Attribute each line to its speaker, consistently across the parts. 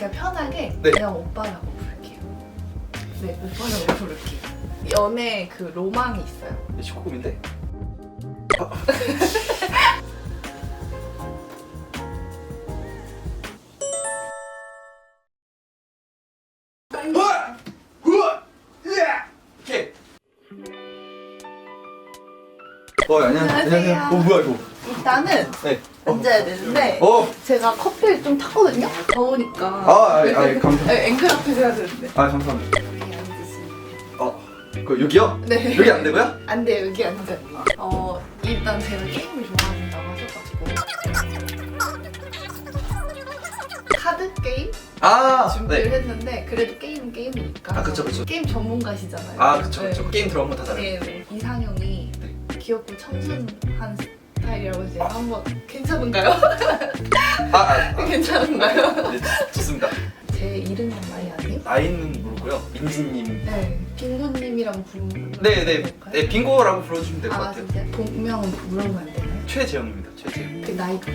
Speaker 1: 그냥 편하게
Speaker 2: 네.
Speaker 1: 그냥 오빠라고 부를게요. 네, 오빠라고 부를게요. 연애 그 로망이 있어요.
Speaker 2: 19금인데? 우와! 우와! 으아! 오케이. 어, 안녕,
Speaker 1: 안녕하세요.
Speaker 2: 어, 뭐야, 이거?
Speaker 1: 일단은
Speaker 2: 네.
Speaker 1: 앉아야 되는데
Speaker 2: 어,
Speaker 1: 제가 커피를 좀 타거든요. 더우니까.
Speaker 2: 아, 아, 아, 감사합니다.
Speaker 1: 네, 앵글 앞에서 해야 되는데.
Speaker 2: 아, 감사합니다.
Speaker 1: 여기 앉으시면.
Speaker 2: 어, 그, 여기요?
Speaker 1: 네.
Speaker 2: 여기 안 되고요?
Speaker 1: 안 돼요, 여기 안 돼. 어, 일단 제가 게임을 좋아한다고 하셔가지고. 카드 게임
Speaker 2: 아,
Speaker 1: 준비를
Speaker 2: 네.
Speaker 1: 했는데 그래도 게임은 게임이니까.
Speaker 2: 아, 그쵸, 그쵸.
Speaker 1: 게임 전문가시잖아요.
Speaker 2: 아, 그쵸,
Speaker 1: 네.
Speaker 2: 그쵸. 게임 들어간 거다 잘해요.
Speaker 1: 네, 이상형이
Speaker 2: 네.
Speaker 1: 귀엽고 청순한 스타일이라고 제가 한번 괜찮은가요?
Speaker 2: 아, 아, 아.
Speaker 1: 괜찮은가요?
Speaker 2: 네, 좋- 좋습니다.
Speaker 1: 제 이름은 많이 아세요?
Speaker 2: 나이는 모르고요. 민지님.
Speaker 1: 네, 빙고님이랑 부르면
Speaker 2: 네, 네,
Speaker 1: 될까요?
Speaker 2: 네, 빙고라고 불러주시면 될 것
Speaker 1: 아
Speaker 2: 같아요.
Speaker 1: 진짜 본명은 부르면 안 되나요?
Speaker 2: 최재영입니다. 최재영.
Speaker 1: 그 나이가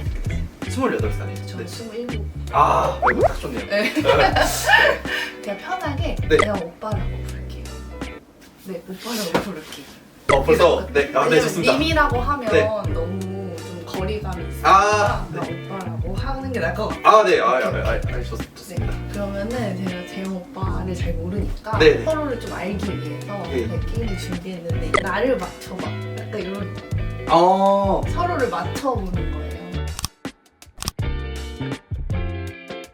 Speaker 2: 28살이죠.
Speaker 1: 저
Speaker 2: 네.
Speaker 1: 27.
Speaker 2: 아, 이거 딱 좋네요.
Speaker 1: 네. 그냥 편하게
Speaker 2: 네.
Speaker 1: 그냥 오빠라고 부를게요. 네, 오빠라고 부를게요.
Speaker 2: 어, 벌써 네, 아, 네,
Speaker 1: 왜냐면
Speaker 2: 좋습니다.
Speaker 1: 님이라고 하면
Speaker 2: 네.
Speaker 1: 너무 좀 거리감이 있으니까
Speaker 2: 아,
Speaker 1: 그냥 오빠라고 하는 게 나을 것 같아요.
Speaker 2: 아, 네, 아, 아, 아, 아, 좋,
Speaker 1: 네,
Speaker 2: 좋습니다.
Speaker 1: 그러면은 제가 재영 오빠를 잘 모르니까
Speaker 2: 네, 네.
Speaker 1: 서로를 좀 알기 위해서
Speaker 2: 네.
Speaker 1: 네, 게임을 준비했는데 나를 맞춰봐. 약간 이런
Speaker 2: 어,
Speaker 1: 서로를 맞춰보는 거예요.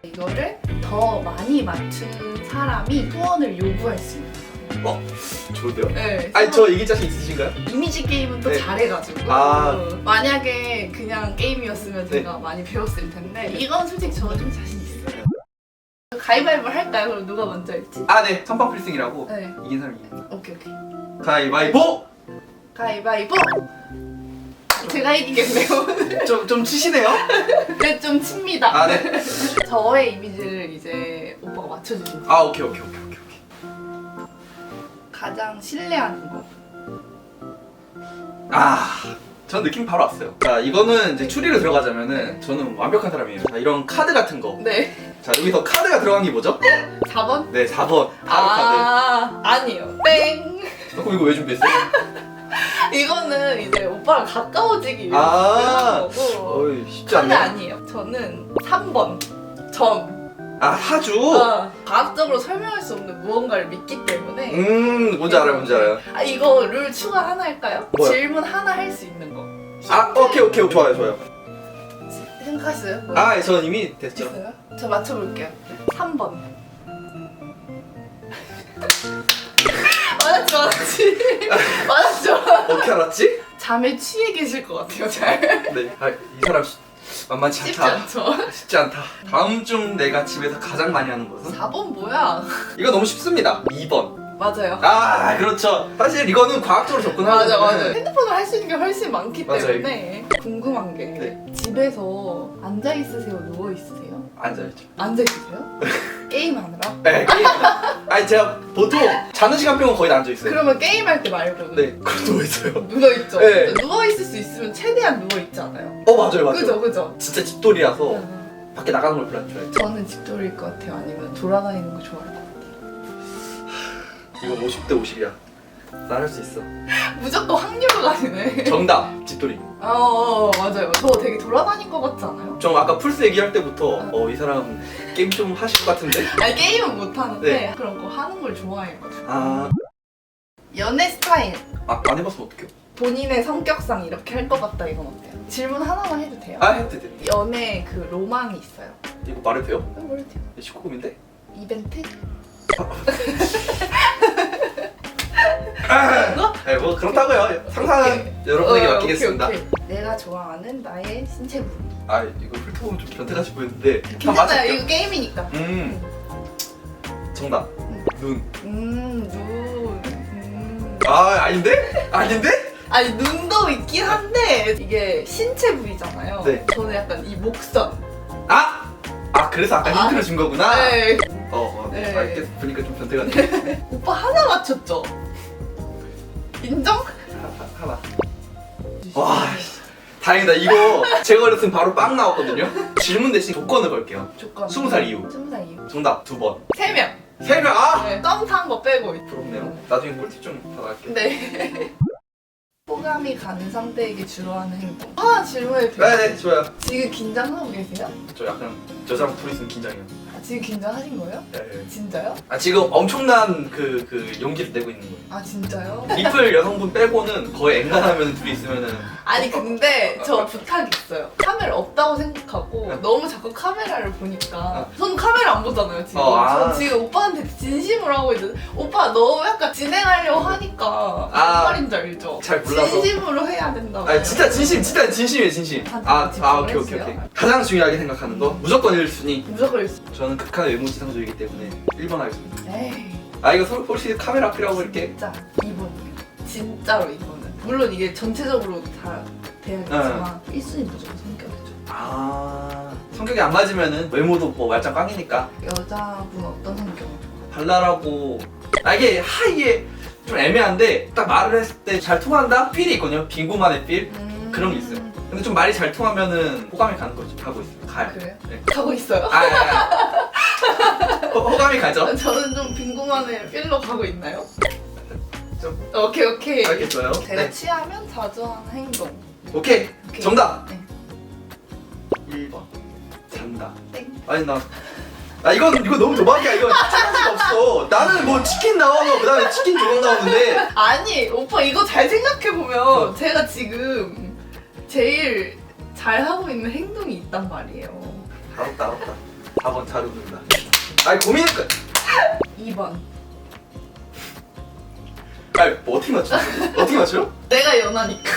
Speaker 1: 이거를 더 많이 맞춘 사람이 후원을 요구할 수 거예요.
Speaker 2: 좋은데요?
Speaker 1: 네,
Speaker 2: 아니, 저 이길 자신 있으신가요?
Speaker 1: 이미지 게임은 또
Speaker 2: 네.
Speaker 1: 잘해가지고
Speaker 2: 아.
Speaker 1: 만약에 그냥 게임이었으면
Speaker 2: 네.
Speaker 1: 제가 많이 배웠을 텐데 이건 솔직히 저가 좀 자신 있어요. 가위바위보 할까요? 그럼 누가 먼저 할지?
Speaker 2: 아, 네, 선빵 필승이라고
Speaker 1: 네,
Speaker 2: 이긴 사람이 이깁니다.
Speaker 1: 오케이 오케이.
Speaker 2: 가위바위보!
Speaker 1: 가위바위보. 제가 이기겠네요.
Speaker 2: 좀, 좀 치시네요?
Speaker 1: 근데 좀 칩니다.
Speaker 2: 아, 네.
Speaker 1: 저의 이미지를 이제 오빠가.
Speaker 2: 아, 오케이, 오케이, 오케이, 오케이. 오케이.
Speaker 1: 가장 신뢰하는 거.
Speaker 2: 아, 전 느낌 바로 왔어요. 자, 이거는 이제 추리로 들어가자면은 저는 완벽한 사람이에요. 자, 이런 카드 같은 거.
Speaker 1: 네.
Speaker 2: 자, 여기서 카드가 들어간 게 뭐죠?
Speaker 1: 4번?
Speaker 2: 네, 4번. 바로
Speaker 1: 아, 아니요. 땡.
Speaker 2: 카드. 그럼 이거 왜 준비했어요?
Speaker 1: 이거는 이제 오빠랑 가까워지기 위해서
Speaker 2: 아.
Speaker 1: 준비한 거고.
Speaker 2: 어이, 쉽지
Speaker 1: 카드
Speaker 2: 않네.
Speaker 1: 아니에요. 저는 3번. 점.
Speaker 2: 아, 사주?
Speaker 1: 어, 과학적으로 설명할 수 없는 무언가를 믿기 때문에.
Speaker 2: 음, 뭔지 알아요, 뭔지 알아요.
Speaker 1: 아, 이거 룰 추가 하나 할까요?
Speaker 2: 뭐요?
Speaker 1: 질문 하나 할 수 있는 거.
Speaker 2: 아, 오케이, 오케이, 좋아요, 좋아요.
Speaker 1: 생각하셨어요? 뭐
Speaker 2: 아, 전 이미 됐죠.
Speaker 1: 있어요? 저 맞춰볼게요. 3번. 맞았지, 맞았지. 맞았죠?
Speaker 2: 어떻게 알았지?
Speaker 1: 잠에 취해 계실 것 같아요, 잘.
Speaker 2: 네, 아, 이 사람 쉽- 만만치
Speaker 1: 쉽지
Speaker 2: 않다.
Speaker 1: 않죠?
Speaker 2: 쉽지 않다. 다음 중 내가 집에서 가장 많이 하는 것은?
Speaker 1: 4번 뭐야?
Speaker 2: 이거 너무 쉽습니다. 2번.
Speaker 1: 맞아요.
Speaker 2: 아, 그렇죠. 사실 이거는 과학적으로 접근하는
Speaker 1: 맞아, 맞아. 핸드폰으로 할수 있는 게 훨씬 많기
Speaker 2: 맞아요.
Speaker 1: 때문에 궁금한 게
Speaker 2: 네.
Speaker 1: 집에서 앉아 있으세요, 누워 있으세요?
Speaker 2: 앉아있죠.
Speaker 1: 앉아 있으세요? 게임하느라?
Speaker 2: 네, 게임. 아니, 제가 보통 자는 시간 빼고 거의 다 앉아 있어요.
Speaker 1: 그러면 게임할 때 말고는
Speaker 2: 네, 그럼 누워 있어요.
Speaker 1: 누워 있죠.
Speaker 2: 네.
Speaker 1: 누워 있을 수 있으면 최대한 누워 있지 않아요?
Speaker 2: 어, 맞아요, 맞아요.
Speaker 1: 그죠, 그죠.
Speaker 2: 진짜 집돌이라서
Speaker 1: 음.
Speaker 2: 밖에 나가는 걸 별로 안 좋아해요.
Speaker 1: 저는 집돌이일 것 같아요. 아니면 돌아다니는 거 좋아할 것 같아요.
Speaker 2: 이거 50대 50이야. 나할수 있어.
Speaker 1: 무조건 확률로 가시네.
Speaker 2: 정답, 집돌이.
Speaker 1: 어, 어, 맞아요. 저 되게 돌아다닌 것 같지 않아요?
Speaker 2: 좀 아까 풀스 얘기할 때부터 어, 이 사람 게임 좀 하실 것 같은데?
Speaker 1: 아니 게임은 못 하는데
Speaker 2: 네.
Speaker 1: 그런 거 하는 걸 좋아해가지고.
Speaker 2: 아,
Speaker 1: 연애 스타일
Speaker 2: 아, 안 해봤으면 어떡해요?
Speaker 1: 본인의 성격상 이렇게 할 것 같다 이건 어때요? 질문 하나만 해도 돼요?
Speaker 2: 아, 해도 돼.
Speaker 1: 연애 그 로망이 있어요.
Speaker 2: 이거 말해도 돼요?
Speaker 1: 어, 뭘 돼요?
Speaker 2: 19금인데?
Speaker 1: 이벤트?
Speaker 2: 네, 뭐 그렇다고요. 상상은 여러분에게
Speaker 1: 어,
Speaker 2: 맡기겠습니다.
Speaker 1: 오케이, 오케이. 내가 좋아하는 나의 신체 부위.
Speaker 2: 아, 이거 훑어보면 좀 변태같이 보이는데 한번
Speaker 1: 괜찮아요.
Speaker 2: 맞춰볼게요.
Speaker 1: 이거 게임이니까.
Speaker 2: 음, 정답. 눈.
Speaker 1: 음, 눈. 음.
Speaker 2: 아, 아닌데? 아닌데?
Speaker 1: 아니 눈도 있긴 한데 이게 신체 부위잖아요.
Speaker 2: 네.
Speaker 1: 저는 약간 이 목선.
Speaker 2: 아! 아, 그래서 아까
Speaker 1: 아.
Speaker 2: 힌트를 준 거구나.
Speaker 1: 네.
Speaker 2: 어, 어, 네.
Speaker 1: 네.
Speaker 2: 아, 이렇게 보니까 좀 변태 같네.
Speaker 1: 오빠 하나 맞췄죠? 인정?
Speaker 2: 하- 하나. 와, 씨. 다행이다. 이거 제가 어렸으면 바로 빵 나왔거든요. 질문 대신 조건을 걸게요.
Speaker 1: 조건.
Speaker 2: 스무 살 이후.
Speaker 1: 스무 살 이후.
Speaker 2: 정답 두 번.
Speaker 1: 세 명.
Speaker 2: 세 명. 아
Speaker 1: 네, 썸탄거 빼고.
Speaker 2: 부럽네요. 나중에 꿀팁 좀 받아갈게.
Speaker 1: 네. 호감이 가는 상대에게 주로 하는 행동. 하나 질문해도 돼요?
Speaker 2: 네 네 좋아요.
Speaker 1: 지금 긴장하고 계세요?
Speaker 2: 저 약간 여자랑 둘이 있으면 긴장해요.
Speaker 1: 아, 지금 긴장하신 거예요?
Speaker 2: 네, 네.
Speaker 1: 진짜요?
Speaker 2: 아 지금 엄청난 그 그 용기를 내고 있는 거예요.
Speaker 1: 아 진짜요?
Speaker 2: 리플 여성분 빼고는 거의 엔간하면 둘이 있으면은
Speaker 1: 아니 근데 저 부탁이 있어요. 카메라 없다고 생각하고 너무 자꾸 카메라를 보니까 전 카메라 안 보잖아요 지금.
Speaker 2: 어, 아.
Speaker 1: 전 지금 오빠한테 진심으로 하고 있는데 오빠 너무 약간 진행하려고 하니까
Speaker 2: 아.
Speaker 1: 무슨 말인지 알죠?
Speaker 2: 잘 몰라서.
Speaker 1: 진심으로 해야 된다고.
Speaker 2: 아 진짜 진심 진짜 진심이에요 진심. 아, 아 오케이 오케이 오케이. 가장 중요하게 생각하는 거 무조건 1순위.
Speaker 1: 무조건 있어.
Speaker 2: 저는 극한의 외모지상주의이기 때문에 1번 하겠습니다.
Speaker 1: 에이
Speaker 2: 아 이거 서로 혹시 카메라 앞이라고 이렇게
Speaker 1: 진짜 이번 진짜로 이거는 물론 이게 전체적으로 다 돼야겠지만
Speaker 2: 네.
Speaker 1: 1순위 무조건 성격이죠.
Speaker 2: 아 성격이 안 맞으면은 외모도 뭐 말짱 꽝이니까
Speaker 1: 여자분 어떤 성격을
Speaker 2: 발랄하고 아 이게 하 이게 좀 애매한데 딱 말을 했을 때 잘 통한다 필이 있거든요 빙고만의 필
Speaker 1: 음...
Speaker 2: 그런 게 있어요. 근데 좀 말이 잘 통하면은 호감이 가는 거죠 가고 있어요 가요
Speaker 1: 그래요?
Speaker 2: 네.
Speaker 1: 가고 있어요?
Speaker 2: 아, 아, 아. 호, 호감이 가죠
Speaker 1: 저는 좀 빈구만의 필로 가고 있나요?
Speaker 2: 좀
Speaker 1: 오케이 오케이.
Speaker 2: 알겠어요 네
Speaker 1: 취하면 자주 하는 행동.
Speaker 2: 오케이
Speaker 1: 오케이.
Speaker 2: 정답
Speaker 1: 네.
Speaker 2: 1번 잔다
Speaker 1: 땡.
Speaker 2: 아니 나 아, 이건, 이거 너무 도박이야. 이거 수가 없어. 나는 뭐 치킨 나오고, 그 다음에 치킨 조각 나오는데.
Speaker 1: 아니 오빠 이거 잘 생각해 보면
Speaker 2: 어.
Speaker 1: 제가 지금 제일 잘 하고 있는 행동이 있단 말이에요.
Speaker 2: 알았다, 알았다. 4번 잘 웃는다. 아니, 고민을, 까-
Speaker 1: 2번.
Speaker 2: 아니, 뭐 어떻게 맞춰? 어떻게 맞춰요?
Speaker 1: 내가 연하니까.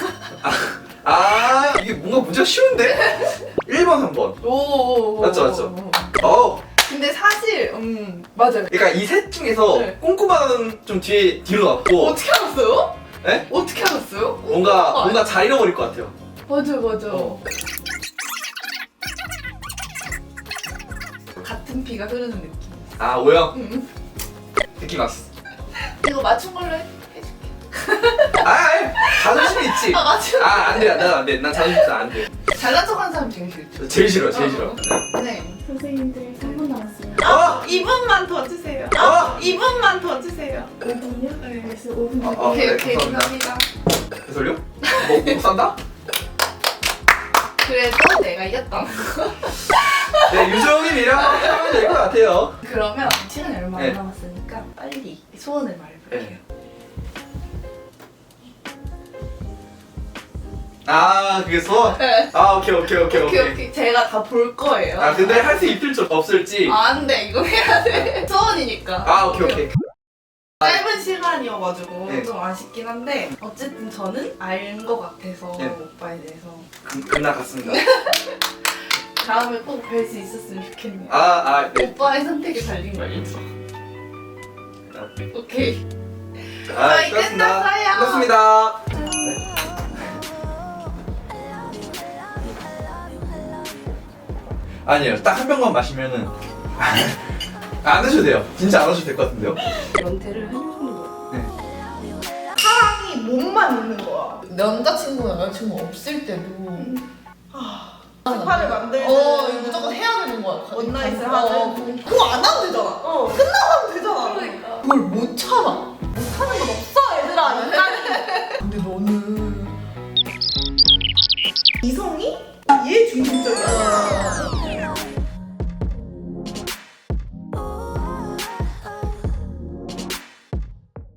Speaker 2: 아, 이게 뭔가 문제가 쉬운데? 1번, 3번.
Speaker 1: 오.
Speaker 2: 맞죠, 맞죠. 어,
Speaker 1: 근데 사실 음 맞아요.
Speaker 2: 그러니까 이 셋 중에서
Speaker 1: 네.
Speaker 2: 꼼꼼한 좀 뒤에, 뒤로 놨고,
Speaker 1: 어떻게 알았어요?
Speaker 2: 예?
Speaker 1: 어떻게 알았어요?
Speaker 2: 뭔가,
Speaker 1: 어,
Speaker 2: 뭔가 잘 잃어버릴 것 같아요.
Speaker 1: 맞아 맞아.
Speaker 2: 어.
Speaker 1: 같은 피가 흐르는 느낌.
Speaker 2: 아, 오영.
Speaker 1: 음.
Speaker 2: 느낌 왔어.
Speaker 1: 이거 맞춘 걸로 해. 해줄게.
Speaker 2: 아, 아니, 자존심이 있지.
Speaker 1: 아 맞춘.
Speaker 2: 아, 안 돼, 난 안 돼. 난 자존심 있어, 안 돼.
Speaker 1: 잘난 척하는 사람 제일 싫죠.
Speaker 2: 제일 싫어, 제일 싫어.
Speaker 1: 어. 네.
Speaker 3: 선생님들 3분 남았습니다.
Speaker 2: 어!
Speaker 1: 2분만 더 주세요.
Speaker 2: 어!
Speaker 1: 2분만 더 주세요.
Speaker 3: 5분요?
Speaker 1: 네.
Speaker 3: 벌써 5분
Speaker 2: 어. 어.
Speaker 1: 오케이
Speaker 2: 네,
Speaker 1: 오케이
Speaker 2: 감사합니다.
Speaker 1: 감사합니다.
Speaker 2: 해설료? 뭐, 뭐 싼다?
Speaker 1: 그래도 내가 이겼다.
Speaker 2: 네, 유정님 이랑 하면 될 것 같아요.
Speaker 1: 그러면 시간이 얼마 안
Speaker 2: 네.
Speaker 1: 남았으니까 빨리 소원을 말해볼게요.
Speaker 2: 아, 그게 소원?
Speaker 1: 네.
Speaker 2: 아, 오케이, 오케이, 오케이,
Speaker 1: 오케이
Speaker 2: 오케이.
Speaker 1: 오케이 제가 다 볼 거예요.
Speaker 2: 아, 근데 할 수 있을지 없을지.
Speaker 1: 안 돼, 이거 해야 돼. 소원이니까.
Speaker 2: 아, 오케이, 오케이.
Speaker 1: 짧은 시간이어가지고
Speaker 2: 네.
Speaker 1: 좀 아쉽긴 한데 어쨌든 저는 알 것 같아서
Speaker 2: 네.
Speaker 1: 오빠에 대해서
Speaker 2: 금, 금날 갔습니다.
Speaker 1: 다음에 꼭 뵐 수 있었으면 좋겠네요.
Speaker 2: 아, 아, 네.
Speaker 1: 오빠의 선택에 달린 거 알죠? 오케이.
Speaker 2: 아,
Speaker 1: 저희 끝났어요.
Speaker 2: 끝났습니다. 아니에요. 딱 한 병만 마시면은 아, 안 하셔도 돼요. 진짜 안 하셔도 될 것 같은데요.
Speaker 3: 연태를 한효 정도.
Speaker 1: 사랑이 몸만 있는 거야. 남자친구 여자친구 없을 때도 아, 아,
Speaker 4: 스파를 만들.
Speaker 1: 어 무조건 해야 되는 거야.
Speaker 4: 원나잇을
Speaker 1: 어,
Speaker 4: 하는.
Speaker 1: 그거 안 하면 되잖아. 어. 끝나면 되잖아. 그러니까. 그걸 못 참아. 하는 건 없어 얘들아. 근데 너는 이성이